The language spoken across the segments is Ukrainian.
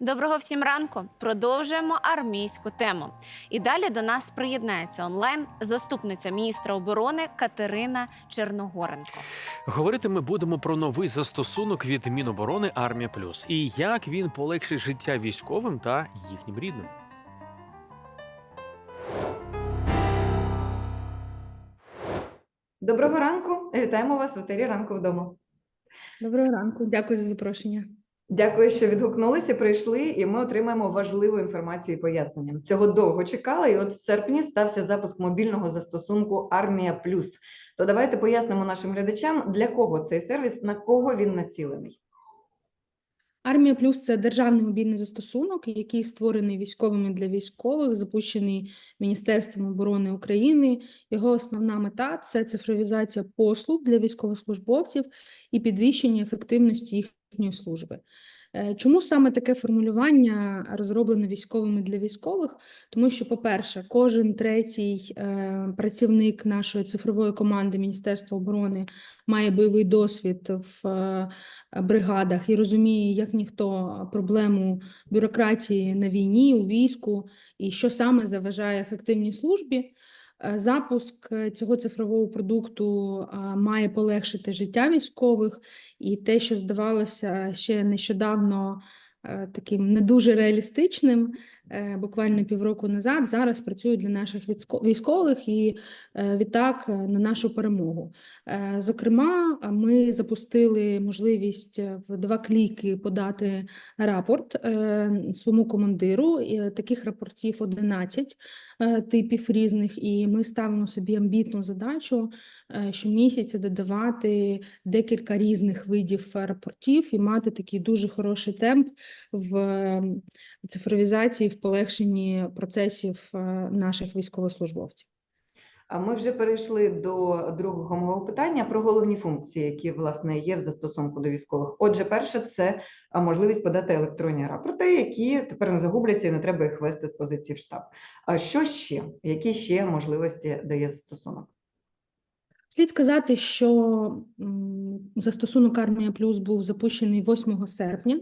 Доброго всім ранку. Продовжуємо армійську тему. І далі до нас приєднається онлайн заступниця міністра оборони Катерина Черногоренко. Говорити ми будемо про новий застосунок від Міноборони Армія Плюс і як він полегшить життя військовим та їхнім рідним. Доброго ранку, вітаємо вас в етері ранку вдома. Доброго ранку, дякую за запрошення. Дякую, що відгукнулися, прийшли, і ми отримаємо важливу інформацію і пояснення. Цього довго чекали, і от в серпні стався запуск мобільного застосунку Армія Плюс. То давайте пояснимо нашим глядачам, для кого цей сервіс, на кого він націлений. Армія Плюс це державний мобільний застосунок, який створений військовими для військових, запущений Міністерством оборони України. Його основна мета це цифровізація послуг для військовослужбовців і підвищення ефективності їхньої служби. Е, Чому саме таке формулювання розроблено військовими для військових? Тому що, по-перше, кожен третій е, працівник нашої цифрової команди Міністерства оборони має бойовий досвід в е, бригадах і розуміє, як ніхто проблему бюрократії на війні, у війську, і що саме заважає ефективній службі. Е, Запуск е, цього цифрового продукту е, має полегшити життя військових, і те, що здавалося ще нещодавно таким не дуже реалістичним, буквально півроку назад, зараз працює для наших військових і е, відтак е, на нашу перемогу. Е, Зокрема, е, ми запустили можливість е, в два кліки подати рапорт е, своєму командиру. Е, таких рапортів 11 е, типів різних, і ми ставимо собі амбітну задачу е, щомісяця додавати декілька різних видів е, рапортів і мати такий дуже хороший темп в е, цифровізації, в полегшенні процесів е, наших військовослужбовців. А ми вже перейшли до другого мого питання про головні функції, які власне є в застосунку до військових. Отже, перше, це можливість подати електронні рапорти, які тепер не загубляться і не треба їх вести з позиції в штаб. А що ще? Які ще можливості дає застосунок? Слід сказати, що застосунок Армія Плюс був запущений 8 серпня,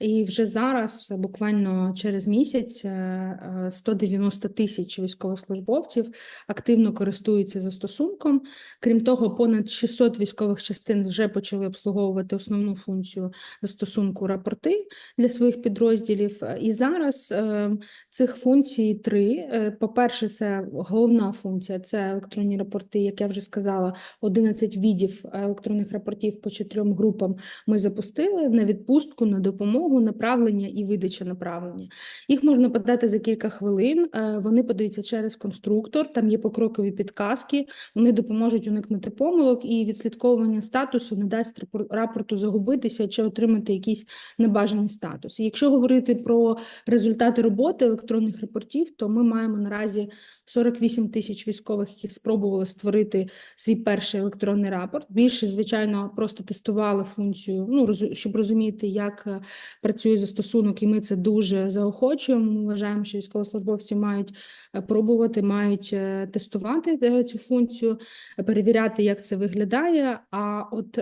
і вже зараз, буквально через місяць, е, е, 190 тисяч військовослужбовців активно користуються застосунком. Крім того, понад 600 військових частин вже почали обслуговувати основну функцію застосунку рапорти для своїх підрозділів. І зараз е, цих функцій три. Е, По-перше, це головна функція це електронні рапорти, як я вже сказала, 11 видів електронних рапортів по чотирьом групам ми запустили на відпустку, на допомогу, направлення і видача направлення. Їх можна подати за кілька хвилин. е, Вони подаються через конструктор, там є покрокові підказки, вони допоможуть уникнути помилок і відслідковування статусу не дасть рапор- рапорту загубитися чи отримати якийсь небажаний статус. Якщо говорити про результати роботи електронних рапортів, то ми маємо наразі 48 тисяч військових, які спробували створити свій перший електронний рапорт. Більше, звичайно, просто тестували функцію, ну щоб розуміти, як е, працює застосунок, і ми це дуже заохочуємо. Ми вважаємо, що військовослужбовці мають е, пробувати, мають е, тестувати цю функцію, перевіряти, як це виглядає. А от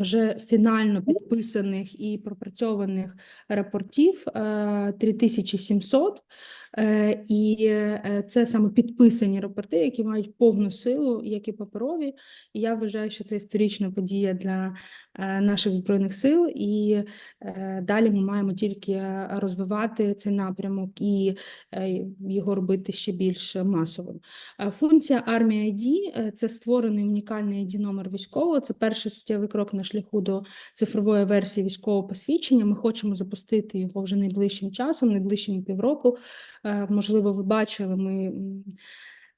вже фінально підписаних і пропрацьованих рапортів е, 3700. Е, І е, це саме підписані рапорти, які мають повну силу, як і паперові. І я вважаю, що це історична подія для е, наших збройних сил, і далі ми маємо тільки розвивати цей напрямок і його робити ще більш масовим. Функція армія ID – це створений унікальний ID номер військового. Це перший суттєвий крок на шляху до цифрової версії військового посвідчення. Ми хочемо запустити його вже найближчим часом, найближчим півроку. Е, Можливо, ви бачили, ми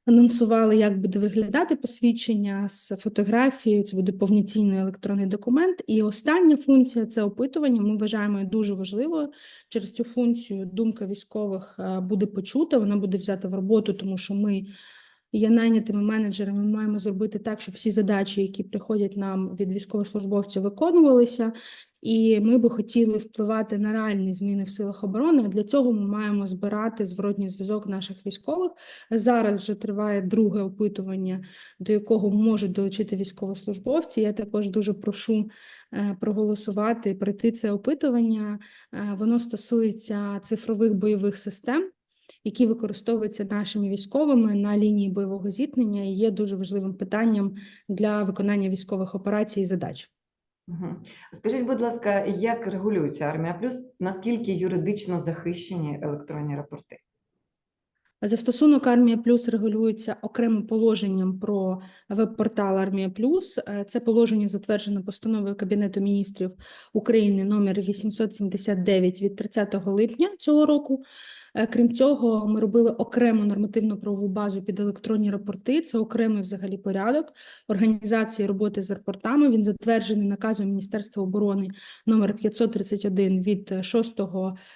анонсували, як буде виглядати посвідчення з фотографією. Це буде повноцінний електронний документ. І остання функція це опитування. Ми вважаємо дуже важливою. Через цю функцію думка військових е, буде почута, вона буде взята в роботу, тому що ми є найнятими менеджерами. Ми маємо зробити так, щоб всі задачі, які приходять нам від військовослужбовців, виконувалися. І ми би хотіли впливати на реальні зміни в силах оборони. Для цього ми маємо збирати зворотній зв'язок наших військових. Зараз вже триває друге опитування, до якого можуть долучити військовослужбовці. Я також дуже прошу е, проголосувати, пройти це опитування. Е, Воно стосується цифрових бойових систем, які використовуються нашими військовими на лінії бойового зіткнення і є дуже важливим питанням для виконання військових операцій і задач. Скажіть, будь ласка, як регулюється армія плюс? Наскільки юридично захищені електронні рапорти? Застосунок Армія Плюс регулюється окремим положенням про веб-портал Армія Плюс. Е, Це положення затверджено постановою Кабінету міністрів України номер 879 від 30 липня цього року. Е, Крім цього, ми робили окрему нормативну правову базу під електронні рапорти. Це окремий взагалі порядок організації роботи з рапортами. Він затверджений наказом Міністерства оборони номер 531 від 6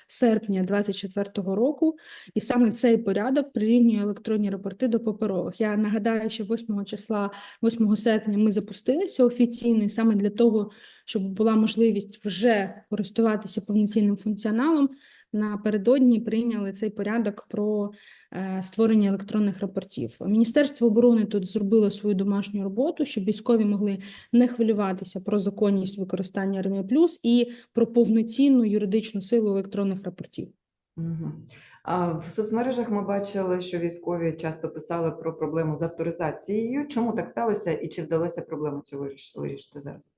серпня 2024 року. І саме цей порядок прирівнює електронні рапорти до паперових. Я нагадаю, що 8 числа, 8 серпня ми запустилися офіційно саме для того, щоб була можливість вже користуватися повноцінним функціоналом. Напередодні прийняли цей порядок про е, створення електронних рапортів. Міністерство оборони тут зробило свою домашню роботу, щоб військові могли не хвилюватися про законність використання Армія Плюс і про повноцінну юридичну силу електронних рапортів. Мгм. А в соцмережах ми бачили, що військові часто писали про проблему з авторизацією. Чому так сталося і чи вдалося проблему цю виріш- вирішити зараз?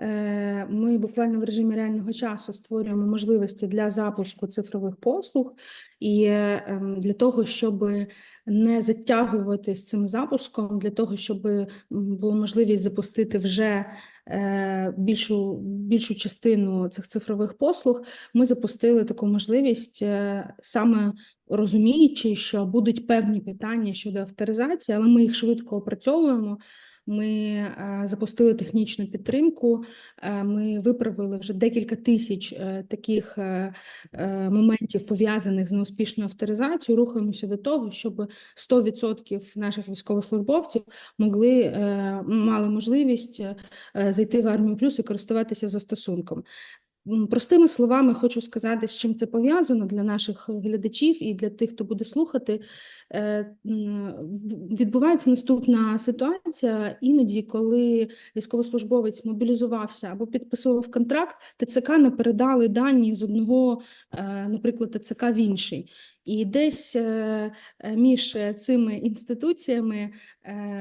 Е, Ми буквально в режимі реального часу створюємо можливості для запуску цифрових послуг і ем, для того, щоб не затягувати з цим запуском, для того, щоб м, була можливість запустити вже е, більшу, більшу частину цих цифрових послуг, ми запустили таку можливість е, саме розуміючи, що будуть певні питання щодо авторизації, але ми їх швидко опрацьовуємо. Ми е, запустили технічну підтримку. е, Ми виправили вже декілька тисяч е, таких моментів пов'язаних з неуспішною авторизацією. Рухаємося до того, щоб 100% наших військовослужбовців могли мали можливість зайти в армію плюс і користуватися застосунком. Простими словами, хочу сказати, з чим це пов'язано для наших глядачів і для тих, хто буде слухати. Е, Відбувається наступна ситуація. Іноді, коли військовослужбовець мобілізувався або підписував контракт, ТЦК не передали дані з одного, е, наприклад, ТЦК в інший. І десь е, між цими інституціями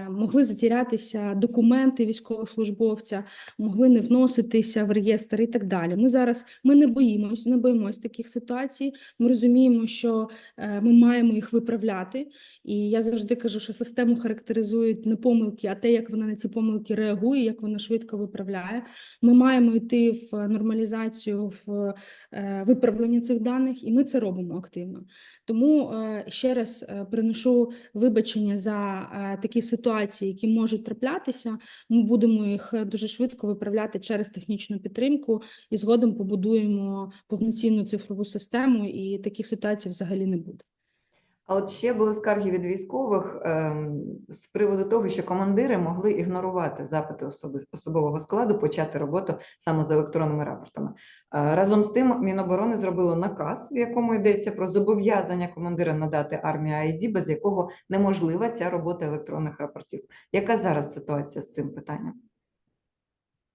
могли затірятися документи військовослужбовця, могли не вноситися в реєстр і так далі. Ми зараз ми не боїмось, не боїмось таких ситуацій. Ми розуміємо, що ми маємо їх виправляти. І я завжди кажу, що систему характеризують не помилки, а те, як вона на ці помилки реагує, як вона швидко виправляє. Ми маємо йти в нормалізацію, в е, виправлення цих даних, і ми це робимо активно. Тому е, ще раз е, приношу вибачення за такі ситуації, які можуть траплятися. Ми будемо їх дуже швидко виправляти через технічну підтримку і згодом побудуємо повноцінну цифрову систему, і таких ситуацій взагалі не буде. А от ще були скарги від військових ем, з приводу того, що командири могли ігнорувати запити особи, особового складу, почати роботу саме з електронними рапортами. Е, разом з тим, Міноборони зробило наказ, в якому йдеться про зобов'язання командира надати армії ID, без якого неможлива ця робота електронних рапортів. Яка зараз ситуація з цим питанням?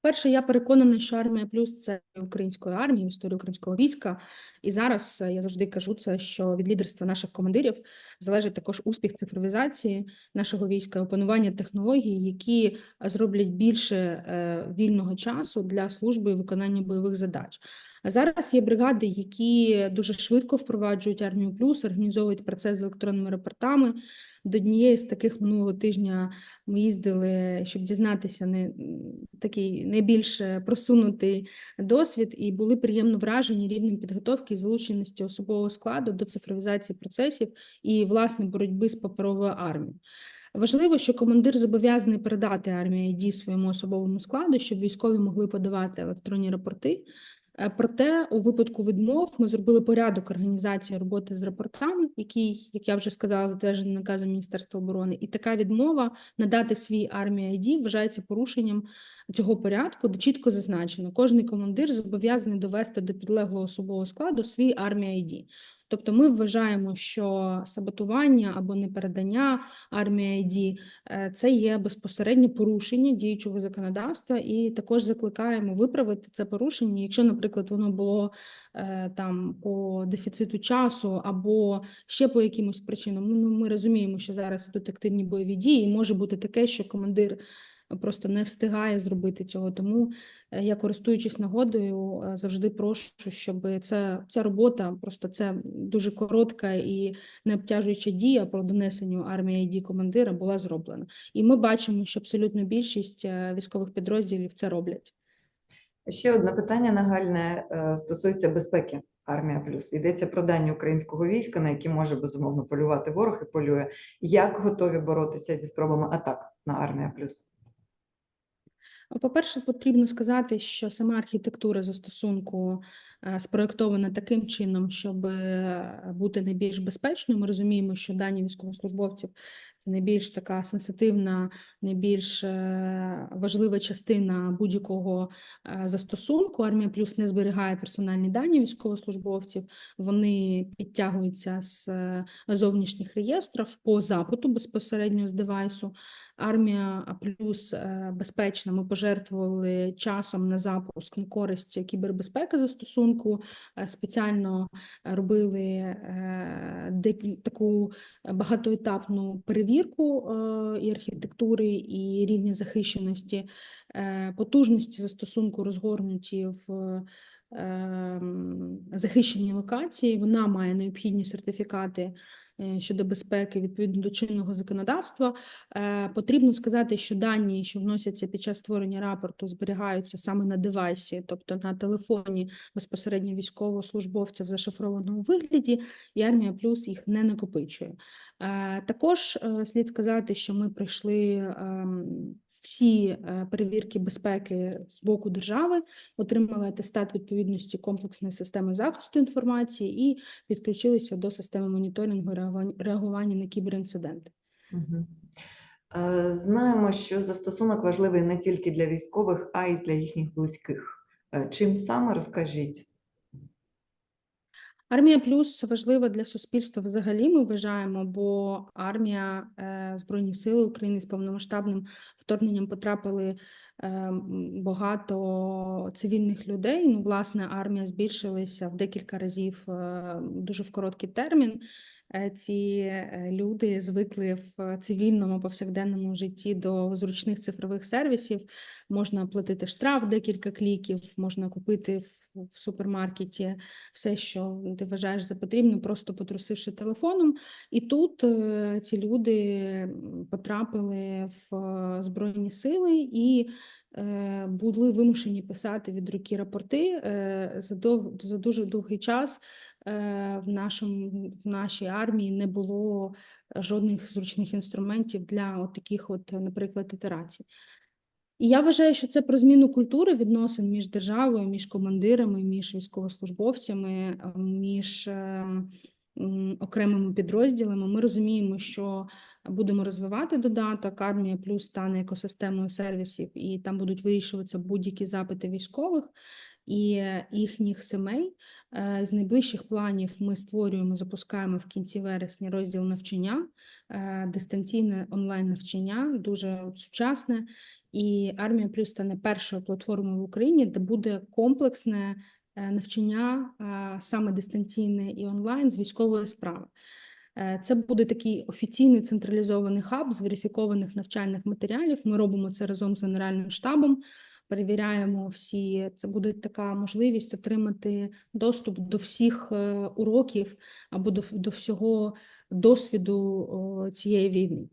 Перше, я переконана, що армія плюс це української армії, історія українського війська. І зараз е, я завжди кажу це, що від лідерства наших командирів залежить також успіх цифровізації нашого війська, опанування технологій, які зроблять більше е, вільного часу для служби і виконання бойових задач. А зараз є бригади, які дуже швидко впроваджують армію плюс, організовують процес з електронними рапортами. До однієї з таких минулого тижня ми їздили, щоб дізнатися не такий найбільш е, просунутий досвід, і були приємно вражені рівнем підготовки і залученості особового складу до цифровізації процесів і власне боротьби з паперовою армією. Важливо, що командир зобов'язаний передати армії ID своєму особовому складу, щоб військові могли подавати електронні рапорти. Е, Проте, у випадку відмов ми зробили порядок організації роботи з рапортами, який, як я вже сказала, затверджений наказом Міністерства оборони. І така відмова надати свій армії ID вважається порушенням цього порядку, де чітко зазначено, кожний командир зобов'язаний довести до підлеглого особового складу свій армія ID. Тобто ми вважаємо, що саботування або непередання армії ID е, це є безпосередньо порушення діючого законодавства, і також закликаємо виправити це порушення, якщо, наприклад, воно було е, там по дефіциту часу або ще по якимось причинам. Ну, ми розуміємо, що зараз ідуть активні бойові дії, і може бути таке, що командир просто не встигає зробити цього. Тому е, я, користуючись нагодою, е, завжди прошу, щоб це, ця робота, просто це дуже коротка і не обтяжуюча дія по донесенню армії ID командира була зроблена. І ми бачимо, що абсолютно більшість е, військових підрозділів це роблять. Ще одне питання нагальне стосується безпеки. Армія плюс йдеться про дані українського війська, на які може безумовно полювати ворог і полює. Як готові боротися зі спробами атак на армія плюс? По-перше, потрібно сказати, що сама архітектура застосунку е, спроєктована таким чином, щоб бути найбільш безпечною. Ми розуміємо, що дані військовослужбовців це найбільш така сенситивна, найбільш е, важлива частина будь-якого е, застосунку. Армія плюс не зберігає персональні дані військовослужбовців, вони підтягуються з зовнішніх реєстрів по запиту безпосередньо з девайсу. Армія плюс е, безпечна. Ми пожертвували часом на запуск на користь кібербезпеки застосунку. Е, Спеціально робили е, таку багатоетапну перевірку і архітектури, і рівня захищеності. Потужності застосунку розгорнуті в захищеній локації. Вона має необхідні сертифікати щодо безпеки відповідно до чинного законодавства. Е, Потрібно сказати, що дані, що вносяться під час створення рапорту, зберігаються саме на девайсі, тобто на телефоні безпосередньо військовослужбовця в зашифрованому вигляді, і армія плюс їх не накопичує. Е, Також е, слід сказати, що ми пройшли ем, всі е, перевірки безпеки з боку держави, отримали атестат відповідності комплексної системи захисту інформації і підключилися до системи моніторингу реагування на кіберінциденти. Е, Знаємо, що застосунок важливий не тільки для військових, а й для їхніх близьких. Е, Чим саме розкажіть? Армія плюс важлива для суспільства взагалі. Ми вважаємо, бо армія е, Збройні Сили України з повномасштабним вторгненням потрапили е, багато цивільних людей. Ну, власне, армія збільшилася в декілька разів е, дуже в короткий термін. Е, Ці е, люди звикли в цивільному повсякденному житті до зручних цифрових сервісів. Можна оплатити штраф декілька кліків, можна купити в супермаркеті все, що ти вважаєш за потрібне, просто потрусивши телефоном. І тут е, ці люди потрапили в е, Збройні сили і е, були вимушені писати від руки рапорти е, за, дов, за дуже довгий час. Е, В, нашому, в нашій армії не було жодних зручних інструментів для от таких, от, наприклад, ітерацій. І я вважаю, що це про зміну культури відносин між державою, між командирами, між військовослужбовцями, між е, окремими підрозділами. Ми розуміємо, що будемо розвивати додаток, армія плюс стане екосистемою сервісів, і там будуть вирішуватися будь-які запити військових і е, їхніх сімей. Е, З найближчих планів ми створюємо, запускаємо в кінці вересня розділ навчання, е, дистанційне онлайн навчання, дуже сучасне. І Армія Плюс стане першою платформою в Україні, де буде комплексне навчання саме дистанційне і онлайн з військової справи. Це буде такий офіційний централізований хаб з верифікованих навчальних матеріалів. Ми робимо це разом з Генеральним штабом. Перевіряємо всі. Це буде така можливість отримати доступ до всіх е, уроків або до, до всього досвіду цієї війни.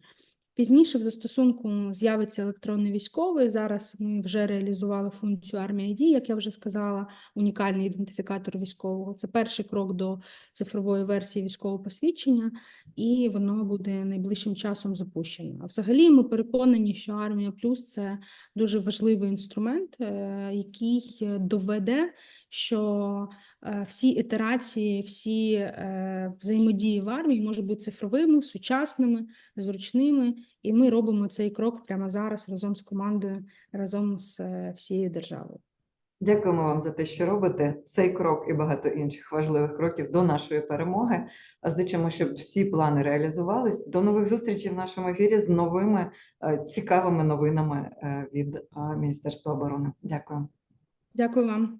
Пізніше в застосунку з'явиться електронний військовий. Зараз ми вже реалізували функцію армія ID, як я вже сказала, унікальний ідентифікатор військового. Це перший крок до цифрової версії військового посвідчення, і воно буде найближчим часом запущено. А взагалі ми переконані, що армія плюс це дуже важливий інструмент, е, який доведе, що е, всі ітерації, всі е, взаємодії в армії можуть бути цифровими, сучасними, зручними, і ми робимо цей крок прямо зараз разом з командою, разом з е, всією державою. Дякуємо вам за те, що робите цей крок і багато інших важливих кроків до нашої перемоги. Зичимо, щоб всі плани реалізувались. До нових зустрічей в нашому ефірі з новими цікавими новинами від Міністерства оборони. Дякую. Дякую вам.